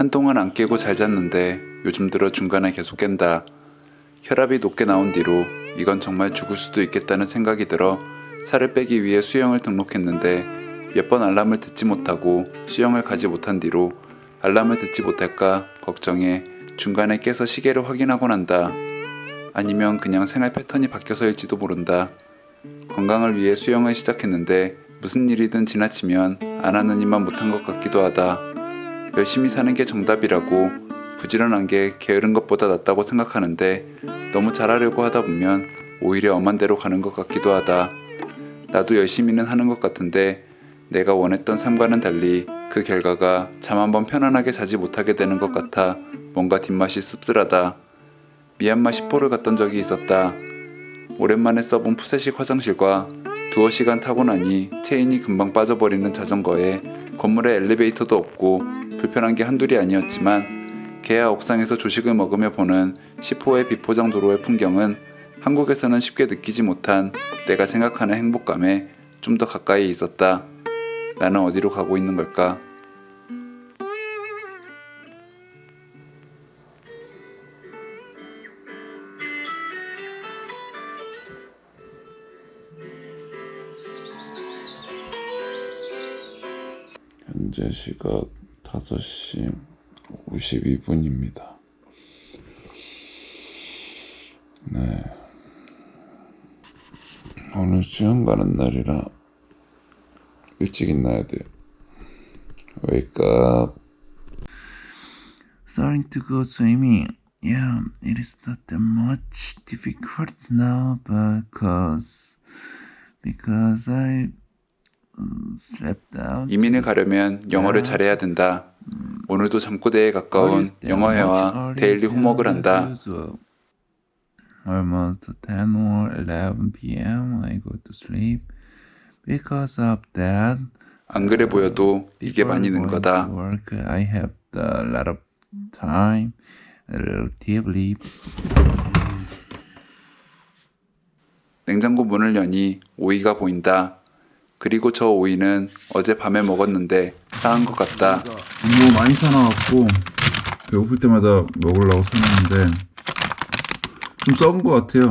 한동안 안 깨고 잘 잤는데 요즘 들어 중간에 계속 깬다. 혈압이 높게 나온 뒤로 이건 정말 죽을 수도 있겠다는 생각이 들어 살을 빼기 위해 수영을 등록했는데 몇 번 알람을 듣지 못하고 수영을 가지 못한 뒤로 알람을 듣지 못할까 걱정해 중간에 깨서 시계를 확인하곤 한다. 아니면 그냥 생활 패턴이 바뀌어서일지도 모른다. 건강을 위해 수영을 시작했는데 무슨 일이든 지나치면 안 하는 일만 못한 것 같기도 하다. 열심히 사는 게 정답이라고 부지런한 게 게으른 것보다 낫다고 생각하는데 너무 잘하려고 하다 보면 오히려 엄한 대로 가는 것 같기도 하다. 나도 열심히는 하는 것 같은데 내가 원했던 삶과는 달리 그 결과가 잠 한번 편안하게 자지 못하게 되는 것 같아 뭔가 뒷맛이 씁쓸하다. 미얀마 10호를 갔던 적이 있었다. 오랜만에 써본 푸세식 화장실과 두어 시간 타고 나니 체인이 금방 빠져버리는 자전거에 건물에 엘리베이터도 없고 불편한 게 한둘이 아니었지만 개야 옥상에서 조식을 먹으며 보는 10호의 비포장 도로의 풍경은 한국에서는 쉽게 느끼지 못한 내가 생각하는 행복감에 좀 더 가까이 있었다. 나는 어디로 가고 있는 걸까? 현재 시각 5시 52분입니다. 네. 오늘 수영 가는 날이라 일찍 일어나야 돼요. Wake up. starting to go swimming. Yeah, it is not that much difficult now because because I uh. 이민을 가려면 영어를 잘해야 된다. 오늘도 잠꼬대에 가까운 영어회화 데일리 홈워크를 한다. Almost 10 or 11 p.m. I go to sleep. Because of that, 안 그래 보여도 이게 많이 는 거다. Work, I have a lot of time, relatively. 냉장고 문을 여니 오이가 보인다. 그리고 저 오이는 어제 밤에 먹었는데 상한 것 같다. 너무 많이 사놔갖고 배고플 때마다 먹으려고 사놨는데 좀 썩은 것 같아요.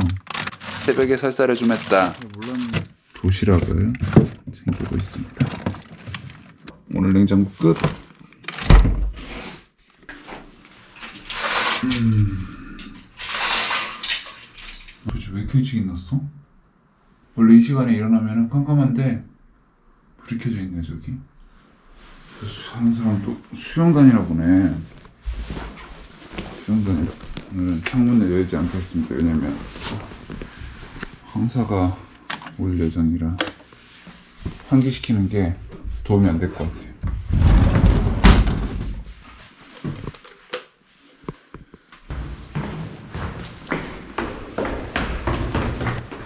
새벽에 설사를 좀 했다. 도시락을 챙기고 있습니다. 오늘 냉장고 끝. 음. 그치 왜 이렇게 일찍 일어났어? 원래 이 시간에 일어나면 깜깜한데 불이 켜져 있네 저기. 사는 사람 또 수영 다니나 보네. 수영 다니. 오늘은 창문을 열지 않겠습니다. 왜냐면 황사가 올 예정이라 환기시키는 게 도움이 안 될 것 같아요.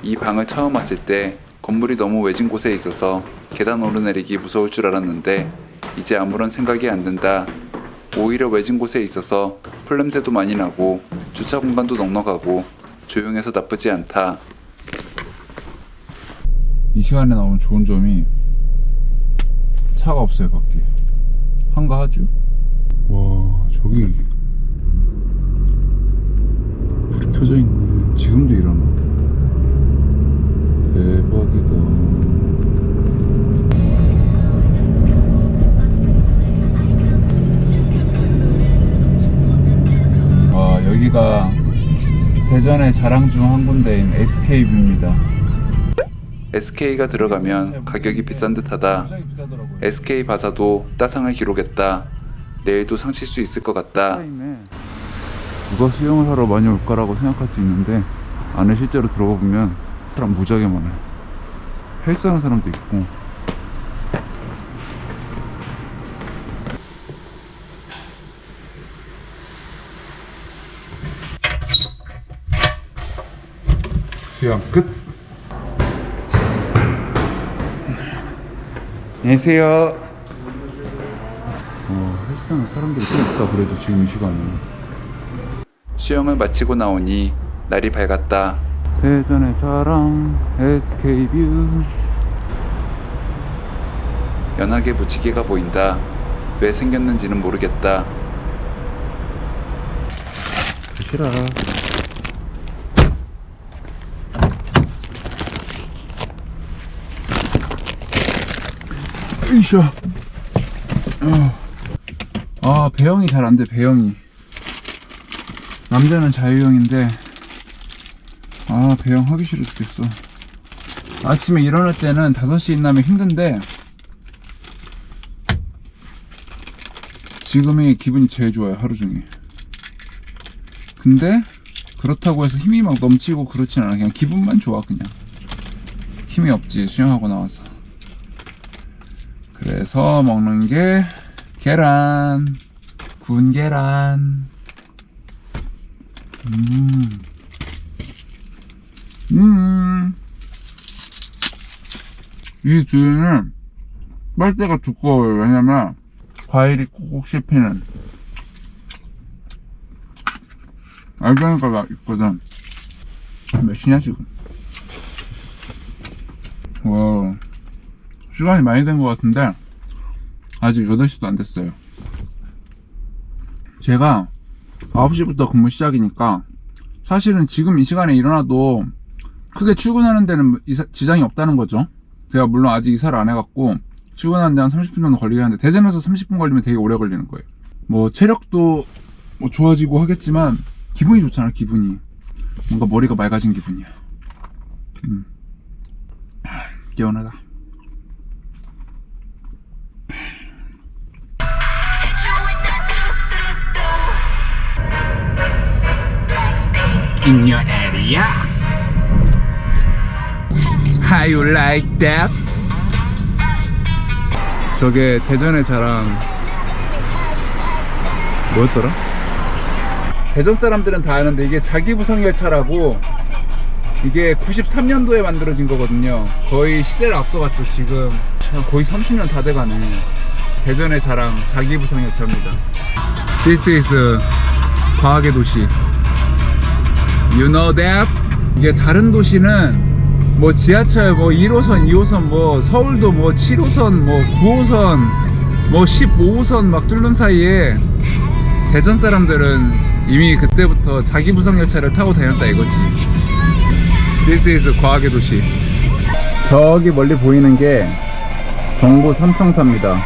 이 방을 처음 왔을 때 건물이 너무 외진 곳에 있어서 계단 오르내리기 무서울 줄 알았는데 이제 아무런 생각이 안 든다. 오히려 외진 곳에 있어서 풀냄새도 많이 나고 주차 공간도 넉넉하고 조용해서 나쁘지 않다. 이 시간에 나오면 좋은 점이 차가 없어요 밖에 한가하죠? 와 저기 불이 켜져 있네 지금도 일어나 여기가 대전의 자랑 중 한 군데인 SK뷰입니다 SK가 들어가면 가격이 비싼 듯하다. SK 바사도 따상을 기록했다. 내일도 상칠 수 있을 것 같다. 누가 수영을 하러 많이 올 거라고 생각할 수 있는데 안에 실제로 들어가 보면 사람 무지하게 많아요. 헬스하는 사람도 있고 수영 끝. 안녕하세요. 어, 헬스하는 사람들이 꽤 있다 그래도 지금 이 시간에. 수영을 마치고 나오니 날이 밝았다. 대전의 자랑 SK뷰 연하게 무지개가 보인다. 왜 생겼는지는 모르겠다. 드시라. 으쌰. 어. 아, 배영이 잘 안 돼, 배영이. 남자는 자유형인데, 아, 배영 하기 싫어 죽겠어. 아침에 일어날 때는 5시에 일어나면 힘든데, 지금이 기분이 제일 좋아요, 하루 종일. 근데, 그렇다고 해서 힘이 막 넘치고 그렇진 않아. 그냥 기분만 좋아, 그냥. 힘이 없지, 수영하고 나와서. 그래서 먹는 게, 계란. 구운 계란. 음. 음. 이 뒤에는 빨대가 두꺼워요. 왜냐면 과일이 꼭꼭 씹히는 알갱이가 있거든. 몇 시냐 지금? 와 시간이 많이 된 것 같은데 아직 8시도 안 됐어요. 제가 9시부터 근무 시작이니까 사실은 지금 이 시간에 일어나도 크게 출근하는 데는 이사- 지장이 없다는 거죠. 제가 물론 아직 이사를 안 해갖고 출근하는 데 한 30분 정도 걸리긴 하는데 대전에서 30분 걸리면 되게 오래 걸리는 거예요. 뭐 체력도 뭐 좋아지고 하겠지만 기분이 좋잖아 기분이 뭔가 머리가 맑아진 기분이야. 음. 하, 개운하다. In your area. How you like that? 저게 대전의 자랑 뭐였더라? 대전 사람들은 다 아는데 이게 자기 부상 열차라고 이게 93년도에 만들어진 거거든요. 거의 시대를 앞서갔죠, 지금. 거의 30년 다 돼가네. 대전의 자랑 자기부상 열차입니다. This is 과학의 도시. You know that? 이게 다른 도시는 뭐 지하철 뭐 1호선, 2호선 뭐 서울도 뭐 7호선, 뭐 9호선, 뭐 15호선 막 뚫는 사이에 대전 사람들은 이미 그때부터 자기 부상 열차를 타고 다녔다 이거지. This is 과학의 도시. 저기 멀리 보이는 게 정보 삼청사입니다.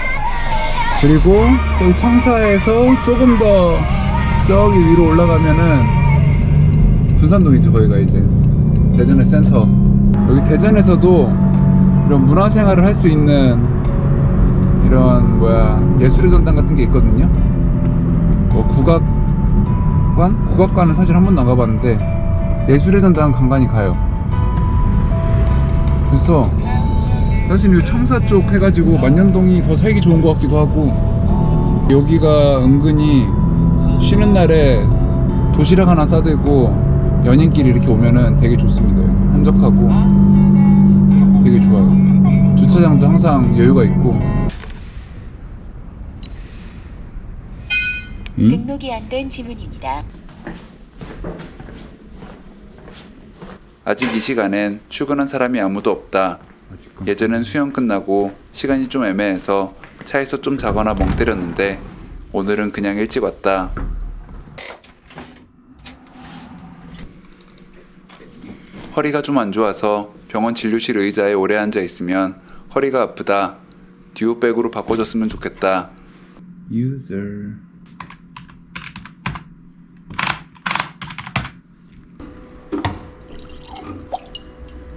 그리고 저기 청사에서 조금 더 저기 위로 올라가면은 둔산동이죠 거기가 이제 대전의 센터. 여기 대전에서도 이런 문화생활을 할 수 있는 이런 뭐야 예술의 전당 같은 게 있거든요. 뭐 국악관? 국악관은 사실 한 번도 안 가봤는데 예술의 전당 간간히 가요. 그래서 사실 이 청사 쪽 해가지고 만년동이 더 살기 좋은 것 같기도 하고 여기가 은근히 쉬는 날에 도시락 하나 싸들고 연인끼리 이렇게 오면은 되게 좋습니다. 한적하고 되게 좋아요. 주차장도 항상 여유가 있고. 응? 등록이 안 된 지문입니다. 아직 이 시간엔 출근한 사람이 아무도 없다. 예전엔 수영 끝나고 시간이 좀 애매해서 차에서 좀 자거나 멍 때렸는데 오늘은 그냥 일찍 왔다. 허리가 좀 안 좋아서 병원 진료실 의자에 오래 앉아 있으면 허리가 아프다. 듀오백으로 바꿔줬으면 좋겠다. User.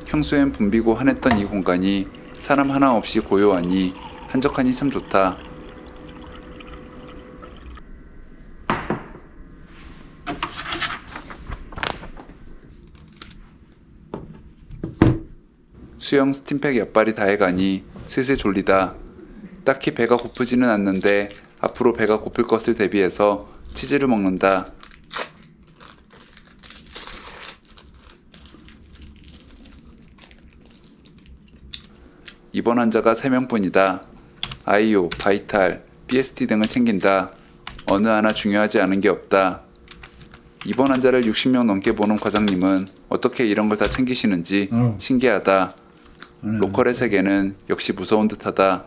평소엔 붐비고 환했던 이 공간이 사람 하나 없이 고요하니 한적하니 참 좋다. 수영 스팀팩 옆발이 다해가니 슬슬 졸리다. 딱히 배가 고프지는 않는데 앞으로 배가 고플 것을 대비해서 치즈를 먹는다. 입원 환자가 3명뿐이다. 아이오, 바이탈, BST 등을 챙긴다. 어느 하나 중요하지 않은 게 없다. 입원 환자를 60명 넘게 보는 과장님은 어떻게 이런 걸 다 챙기시는지 어. 신기하다. 음. 로컬의 세계는 역시 무서운 듯하다.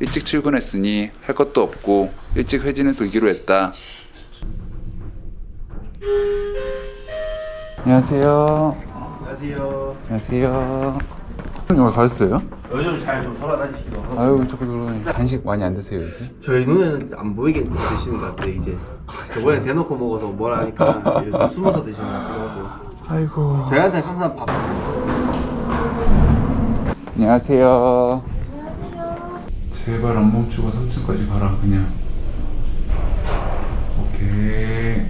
일찍 출근했으니 할 것도 없고 일찍 회진을 돌기로 했다. 안녕하세요. 안녕하세요. 안녕하세요. 여기 가셨어요? 요즘 잘 좀 돌아다니시기도 하고. 아유 자꾸 들어오니 간식 많이 안 드세요 요새? 저희 눈에는 안 보이게 드시는 것 같아요, 이제. 저번에 대놓고 먹어서 뭐라 하니까 좀 숨어서 드시는 것 하고. 아이고. 저희한테 항상 밥. 안녕하세요. 제발 안 멈추고 3층까지 가라 그냥 오케이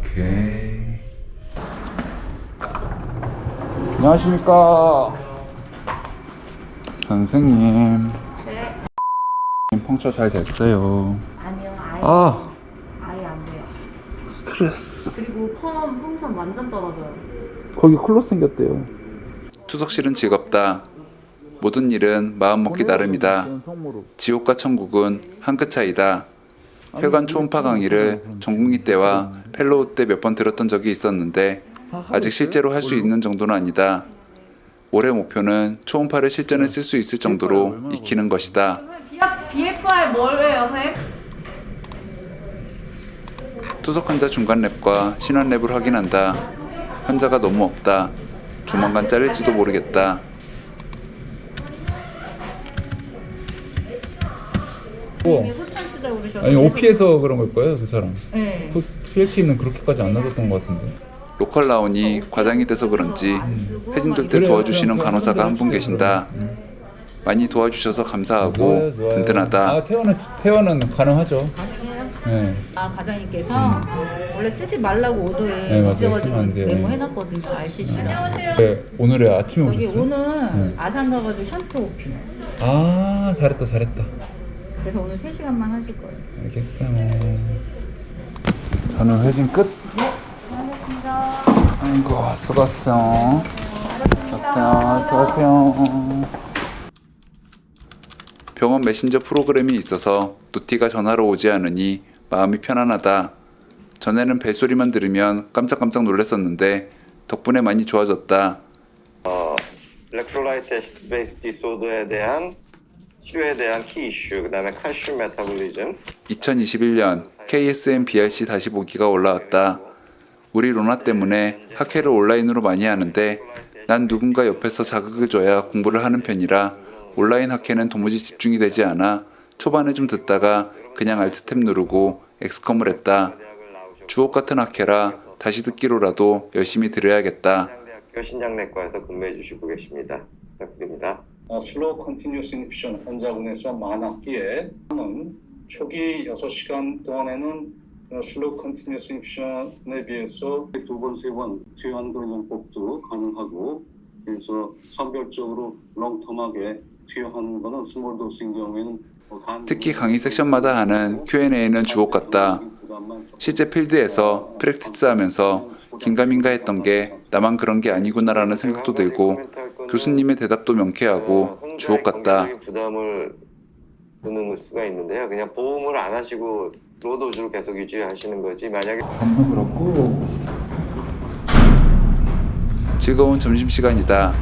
오케이 안녕하십니까. 선생님. 펑처 잘 됐어요. 아니요, 아예, 아 아예 안 돼요. 스트레스. 그리고 펌 풍선 완전 떨어져요. 거기 콜로 생겼대요. 투석실은 즐겁다. 모든 일은 마음 먹기 나름이다. 지옥과 천국은 한 끗 차이다. 회관 초음파 강의를 전공의 때와 펠로우 때 몇 번 들었던 적이 있었는데 아직 실제로 할 수 있는 정도는 아니다. 올해 목표는 초음파를 실전에 쓸 수 있을 정도로 익히는 것이다. BFR 선생님? 투석 환자 중간 랩과 신환 랩을 확인한다. 환자가 너무 없다. 조만간 잘릴지도 모르겠다. 아니 OP에서 그런 걸 거예요 그 사람 네. PLT는 그렇게까지 안 나갔던 것 같은데 로컬 나오니 과장이 돼서 그런지 회진돌 때 도와주시는 간호사가 한 분 계신다. 많이 도와주셔서 감사하고 든든하다. 아 퇴원은 퇴원은 가능하죠 가능해요? 네 아, 과장님께서 원래 쓰지 말라고 오도에 네, 맞아요. 쓰면 있어가지고 안 돼요. 메모해놨거든요, RCC랑. 네, 오늘에 아침에 저기 오셨어요? 오늘 네. 아산 가가지고 샴푸 오피. 아 잘했다 잘했다 그래서 오늘 3 시간만 하실 거예요. 알겠어요 저는 회진 끝. 고맙습니다. 아이고 수고하세요. 수고하세요. 수고하세요. 병원 메신저 프로그램이 있어서 노티가 전화로 오지 않으니 마음이 편안하다. 전에는 벨소리만 들으면 깜짝깜짝 놀랐었는데 덕분에 많이 좋아졌다. 일렉트로라이트 베이스 디소더에 대한 치료에 대한 키 이슈, 그다음에 칼슘 메타볼리즘, 2021년 KSM BRC 다시 보기가 올라왔다. 우리 로나 때문에 학회를 온라인으로 많이 하는데 난 누군가 옆에서 자극을 줘야 공부를 하는 편이라 온라인 학회는 도무지 집중이 되지 않아 초반에 좀 듣다가 그냥 알트탭 누르고 엑스컴을 했다. 주옥 같은 학회라 다시 듣기로라도 열심히 들어야겠다. 대학교 신장내과에서 근무해 주시고 계십니다. 부탁드립니다. 어, 슬로우 컨티뉴스 인피션 환자군에서 만 학기에 는 초기 6시간 동안에는 어, 슬로우 컨티뉴스 인피션에 비해서 두 번, 세번 퇴원 그런 용법도 가능하고 그래서 선별적으로 롱텀하게 투여하는 거는 스몰 도스인 경우에는 뭐 단- 특히 강의 섹션마다 하는 Q&A는 주옥 같다. 실제 필드에서 프랙티스 하면서 긴가민가 했던 게 나만 그런 게 아니구나라는 생각도 들고 교수님의 대답도 명쾌하고 주옥 같다. 부담을 드는 수가 있는데요. 그냥 보험을 안 하시고 로드오즈로 계속 유지하시는 거지. 만약에 밥 먹으러 고 즐거운 점심시간이다.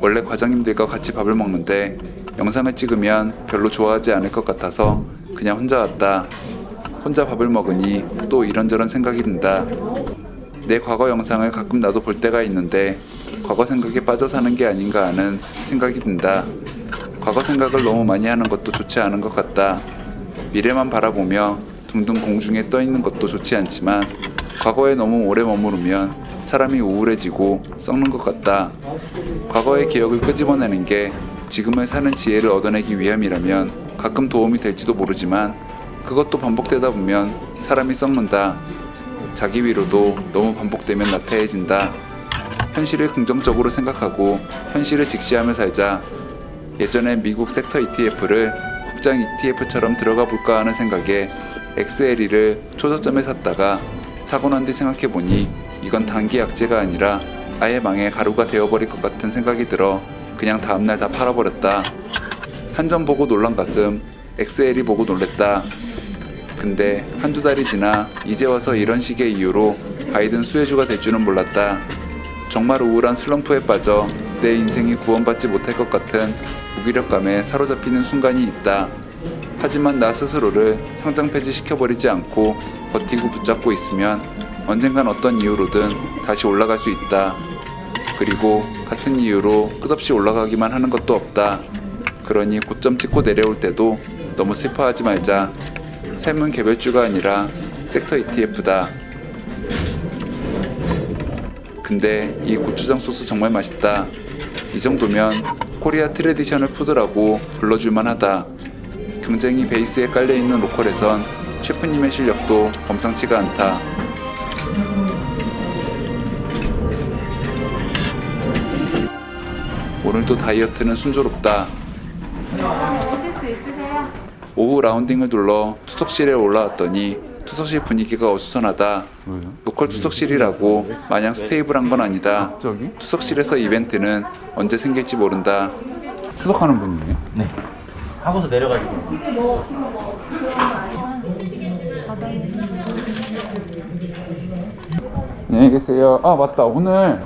원래 과장님들과 같이 밥을 먹는데 영상을 찍으면 별로 좋아하지 않을 것 같아서 그냥 혼자 왔다. 혼자 밥을 먹으니 또 이런저런 생각이 든다. 내 과거 영상을 가끔 나도 볼 때가 있는데 과거 생각에 빠져 사는 게 아닌가 하는 생각이 든다. 과거 생각을 너무 많이 하는 것도 좋지 않은 것 같다. 미래만 바라보며 둥둥 공중에 떠 있는 것도 좋지 않지만 과거에 너무 오래 머무르면 사람이 우울해지고 썩는 것 같다. 과거의 기억을 끄집어내는 게 지금을 사는 지혜를 얻어내기 위함이라면 가끔 도움이 될지도 모르지만 그것도 반복되다 보면 사람이 썩는다. 자기 위로도 너무 반복되면 나태해진다. 현실을 긍정적으로 생각하고 현실을 직시하며 살자. 예전에 미국 섹터 ETF를 국장 ETF처럼 들어가 볼까 하는 생각에 XLE를 초저점에 샀다가 사고 난 뒤 생각해 보니 이건 단기 약재가 아니라 아예 망해 가루가 되어버릴 것 같은 생각이 들어 그냥 다음날 다 팔아버렸다. 한점 보고 놀란 가슴 XLE 보고 놀랬다. 근데 한두 달이 지나 이제 와서 이런 식의 이유로 바이든 수혜주가 될 줄은 몰랐다. 정말 우울한 슬럼프에 빠져 내 인생이 구원받지 못할 것 같은 무기력감에 사로잡히는 순간이 있다. 하지만 나 스스로를 상장 폐지 시켜버리지 않고 버티고 붙잡고 있으면 언젠간 어떤 이유로든 다시 올라갈 수 있다. 그리고 같은 이유로 끝없이 올라가기만 하는 것도 없다. 그러니 고점 찍고 내려올 때도 너무 슬퍼하지 말자. 삶은 개별주가 아니라 섹터 ETF다. 근데 이 고추장 소스 정말 맛있다. 이 정도면 코리아 트레디셔널 푸드라고 불러줄만 하다. 경쟁이 베이스에 깔려있는 로컬에선 셰프님의 실력도 범상치가 않다. 오늘도 다이어트는 순조롭다. 오후 라운딩을 둘러 투석실에 올라왔더니 투석실 분위기가 어수선하다. 왜요? 로컬 투석실이라고 마냥 스테이블한 건 아니다. 투석실에서 이벤트는 언제 생길지 모른다. 추석하는 분이에요? 네. 하고서 내려가지고. 안녕히 계세요. 아 맞다 오늘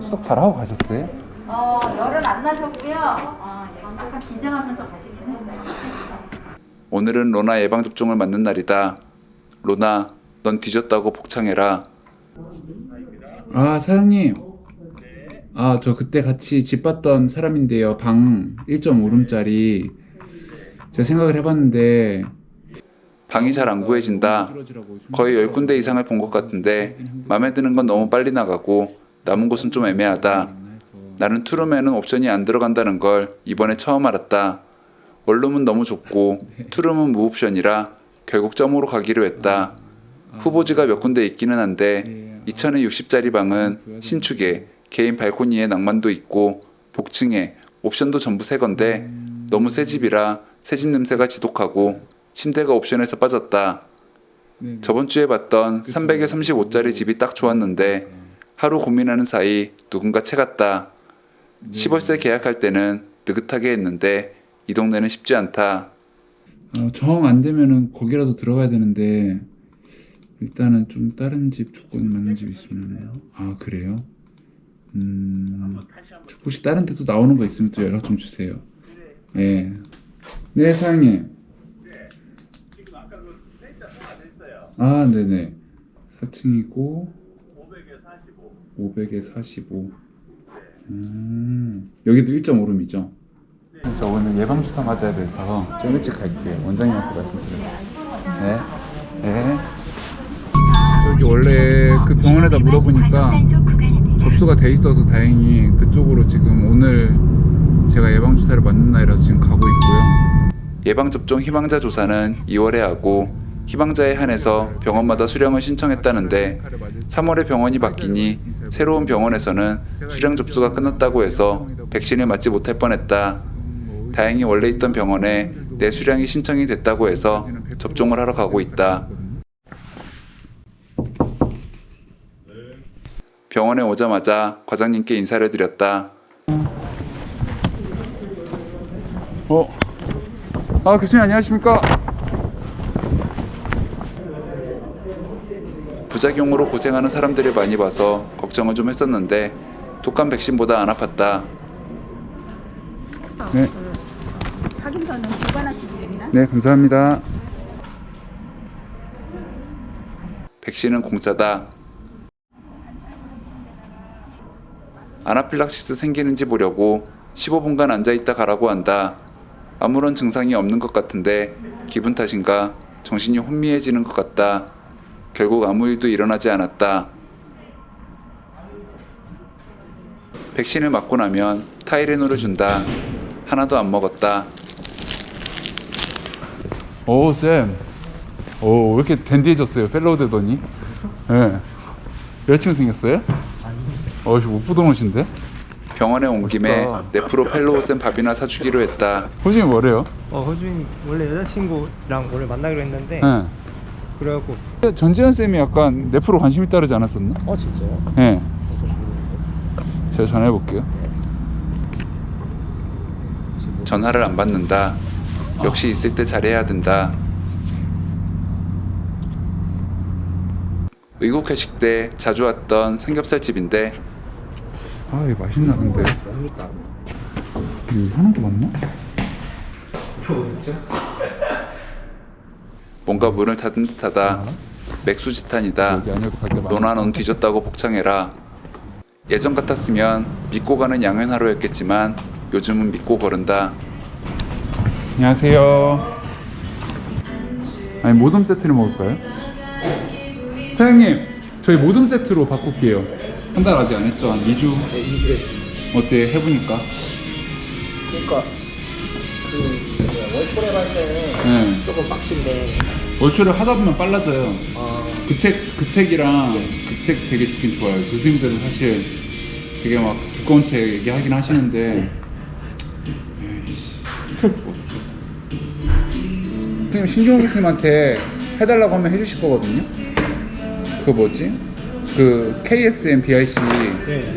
추석 잘 하고 가셨어요? 어, 열은 안 나셨고요. 어, 약간 긴장하면서 했어요. 오늘은 로나 예방접종을 맞는 날이다. 로나, 넌 뒤졌다고 복창해라. 아 사장님 아 저 그때 같이 집 봤던 사람인데요 방 1.5룸짜리 제가 생각을 해봤는데 방이 잘 안 구해진다. 거의 10군데 이상을 본 것 같은데 마음에 드는 건 너무 빨리 나가고 남은 곳은 좀 애매하다. 나는 투룸에는 옵션이 안 들어간다는 걸 이번에 처음 알았다. 원룸은 너무 좁고 투룸은 무옵션이라 결국 점으로 가기로 했다. 후보지가 몇 군데 있기는 한데 2000에 60짜리 방은 신축에 개인 발코니에 낭만도 있고 복층에 옵션도 전부 새 건데 너무 새 집이라 새 집 냄새가 지독하고 침대가 옵션에서 빠졌다. 저번 주에 봤던 300에 35짜리 집이 딱 좋았는데 하루 고민하는 사이 누군가 채갔다. 10월세 계약할 때는 느긋하게 했는데 이 동네는 쉽지 않다. 어, 정 안 되면은 거기라도 들어가야 되는데 일단은 좀 다른 집 조건이 맞는 집 있으면 아 그래요? 음 혹시 다른 데도 나오는 거 있으면 또 연락 좀 주세요. 네. 네 사장님. 아 네네. 4층이고 500에 45. 음 여기도 1.5룸이죠? 저 오늘 예방 주사 맞아야 돼서 좀 일찍 갈게요. 원장님한테 말씀드려요. 네. 네. 저기 원래 그 병원에다 물어보니까 접수가 돼 있어서 다행히 그쪽으로 지금 오늘 제가 예방 주사를 맞는 날이라서 지금 가고 있고요. 예방접종 희망자 조사는 2월에 하고 희망자에 한해서 병원마다 수령을 신청했다는데 3월에 병원이 바뀌니 새로운 병원에서는 수령 접수가 끝났다고 해서 백신을 맞지 못할 뻔했다. 다행히 원래 있던 병원에 내 수량이 신청이 됐다고 해서 접종을 하러 가고 있다. 병원에 오자마자 과장님께 인사를 드렸다. 어? 아 교수님 안녕하십니까? 부작용으로 고생하는 사람들을 많이 봐서 걱정을 좀 했었는데 독감 백신보다 안 아팠다. 네. 확인서는 주관하시면 됩니다. 네 감사합니다. 백신은 공짜다. 아나필락시스 생기는지 보려고 15분간 앉아있다 가라고 한다. 아무런 증상이 없는 것 같은데 기분 탓인가 정신이 혼미해지는 것 같다. 결국 아무 일도 일어나지 않았다. 백신을 맞고 나면 타이레놀을 준다. 하나도 안 먹었다. 오 쌤. 오 왜 이렇게 댄디해졌어요? 펠로우 되더니. 예. 네. 여자친구 생겼어요? 어, 못 보던 옷인데? 병원에 온 김에 멋있다. 네프로 펠로우센 밥이나 사주기로 했다. 호중이 뭐래요? 어, 허준이 원래 여자친구랑 오늘 만나기로 했는데 예. 그래갖고 전지현 쌤이 약간 네프로 관심 있다 그러지 않았었나? 어 진짜요? 예. 제가 전화해 볼게요. 전화를 안 받는다. 역시 있을 때 잘해야 된다. 외국 회식 때 자주 왔던 삼겹살 집인데. 아이 맛있나 근데. 이하는 맞나? 뭔가 문을 닫은 듯하다. 맥수지탄이다. 너나 넌 뒤졌다고 복창해라. 예전 같았으면 믿고 가는 양현하루였겠지만 요즘은 믿고 거른다. 안녕하세요. 아니 모듬 세트를 먹을까요? 사장님 저희 모듬 세트로 바꿀게요. 한 달 아직 안 했죠? 한 2주? 네, 2주 했습니다. 어때 해보니까? 그니까, 그 월초랩 할 때는 네. 조금 빡신데 월초를 하다 보면 빨라져요. 아, 그 책그 그 책이랑 네. 그책 되게 좋긴 좋아요. 교수님들은 사실 되게 막 두꺼운 책 얘기하긴 하시는데 네. 선생님 신경 교수님한테 해달라고 하면 해주실 거거든요. 그 뭐지? 그 KSM BIC 네.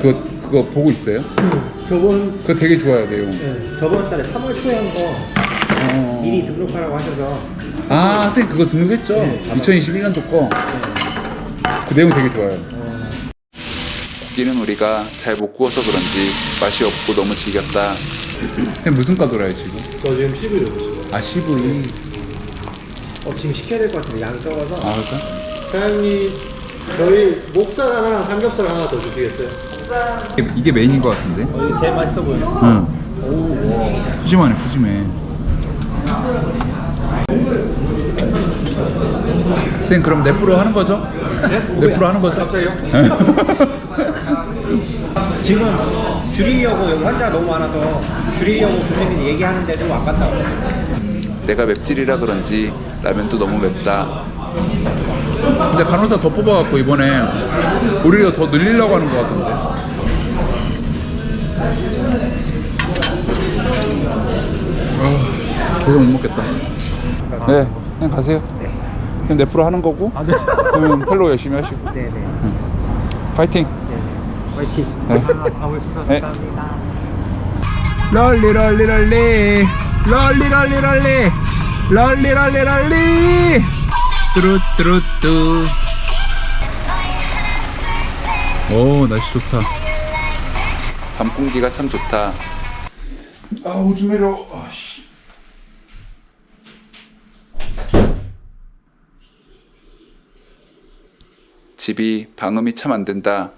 그거 그거 보고 있어요? 그, 저번 그거 되게 좋아요 내용. 네, 저번 달에 3월 초에 한 거 어... 미리 등록하라고 하셔서 아 선생님 그거 등록했죠? 네, 2021년도 거. 네. 그 내용 되게 좋아요. 어. 고기는 우리가 잘 못 구워서 그런지 맛이 없고 너무 질겼다. 선생님 무슨 과돌아요 지금? 저 지금 피부 연습. 아 CV 어, 지금 시켜야 될 것 같은데, 양 적어서. 아 그럴까? 사장님, 저희 목살 하나랑 삼겹살 하나 더 주시겠어요? 이게, 이게 메인인 것 같은데 어, 제일 맛있어 보여요. 응 푸짐하네 푸짐해 선생님 그럼 넷프로 하는 거죠? 넷프로 하는 거죠? 갑자기요? 지금 줄이려고 여기 환자 너무 많아서 줄이려고 교수님이 얘기하는데 좀 아깝다고. 내가 맵찔이라 그런지 라면도 너무 맵다. 근데 간호사 더 뽑아갖고 이번에 오히려 더 늘리려고 하는 것 같은데. 아, 도저히 못 먹겠다. 네, 그냥 가세요. 그럼 내 프로 하는 거고, 아, 네. 그럼 펠로 열심히 하시고. 네네. 파이팅! 화이팅. 네. 가보겠습니다. 네. 감사합니다. 럴리 럴리 럴리. 럴리 럴리 럴리. 럴리 럴리 럴리. 뚜루뚜루뚜. 오 날씨 좋다. 밤 공기가 참 좋다. 아 오줌 내려. 아씨. 집이 방음이 참 안 된다.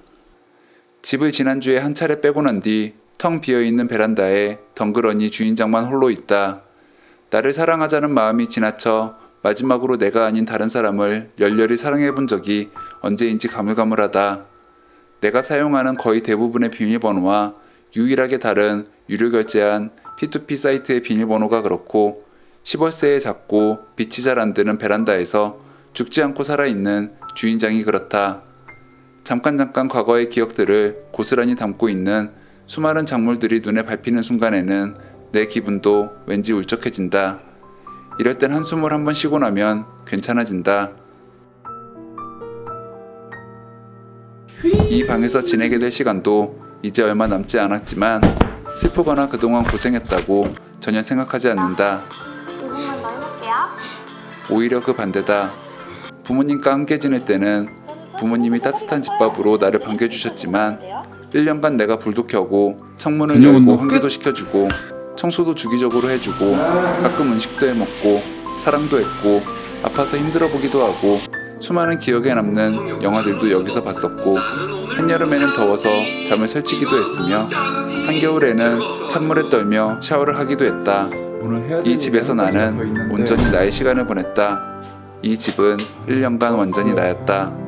집을 지난주에 한 차례 빼고 난 뒤 텅 비어있는 베란다에 덩그러니 주인장만 홀로 있다. 나를 사랑하자는 마음이 지나쳐 마지막으로 내가 아닌 다른 사람을 열렬히 사랑해 본 적이 언제인지 가물가물하다. 내가 사용하는 거의 대부분의 비밀번호와 유일하게 다른 유료 결제한 P2P 사이트의 비밀번호가 그렇고 10월 새에 잡고 빛이 잘 안 드는 베란다에서 죽지 않고 살아있는 주인장이 그렇다. 잠깐 잠깐 과거의 기억들을 고스란히 담고 있는 수많은 작물들이 눈에 밟히는 순간에는 내 기분도 왠지 울적해진다. 이럴 땐 한숨을 한번 쉬고 나면 괜찮아진다. 이 방에서 지내게 될 시간도 이제 얼마 남지 않았지만 슬프거나 그동안 고생했다고 전혀 생각하지 않는다. 오히려 그 반대다. 부모님과 함께 지낼 때는 부모님이 따뜻한 집밥으로 나를 반겨주셨지만 1년간 내가 불도 켜고 창문을 열고 환기도 시켜주고 청소도 주기적으로 해주고 가끔 음식도 해먹고 사랑도 했고 아파서 힘들어 보기도 하고 수많은 기억에 남는 영화들도 여기서 봤었고 한여름에는 더워서 잠을 설치기도 했으며 한겨울에는 찬물에 떨며 샤워를 하기도 했다. 이 집에서 나는 온전히 나의 시간을 보냈다. 이 집은 1년간 완전히 나였다.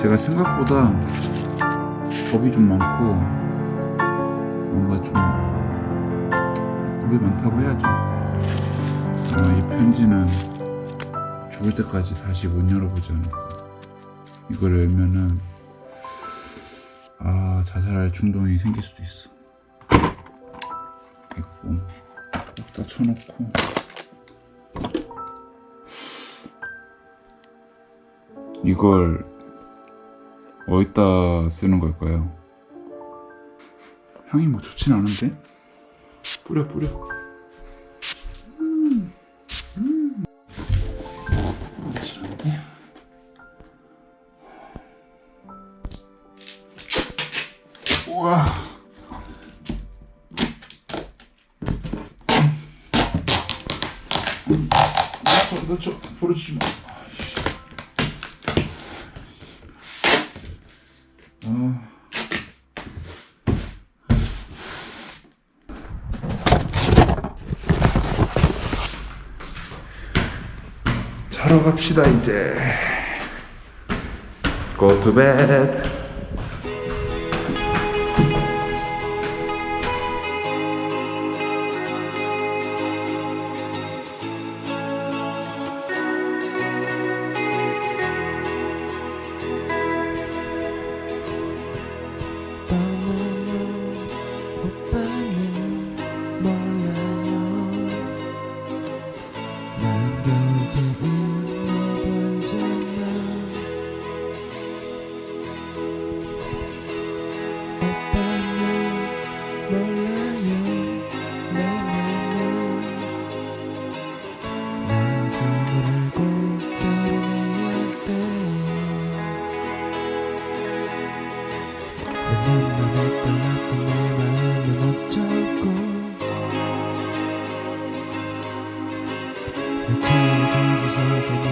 제가 생각보다 겁이 좀 많고 뭔가 좀 겁이 많다고 해야죠. 아마 이 편지는 죽을 때까지 다시 못 열어보지 않을까. 이걸 열면은 아 자살할 충동이 생길 수도 있어. 됐고 다 쳐놓고. 이걸 어디다 쓰는 걸까요? 향이 뭐 좋진 않은데? 뿌려 뿌려 갑시다 이제. Go to bed. The two turns is like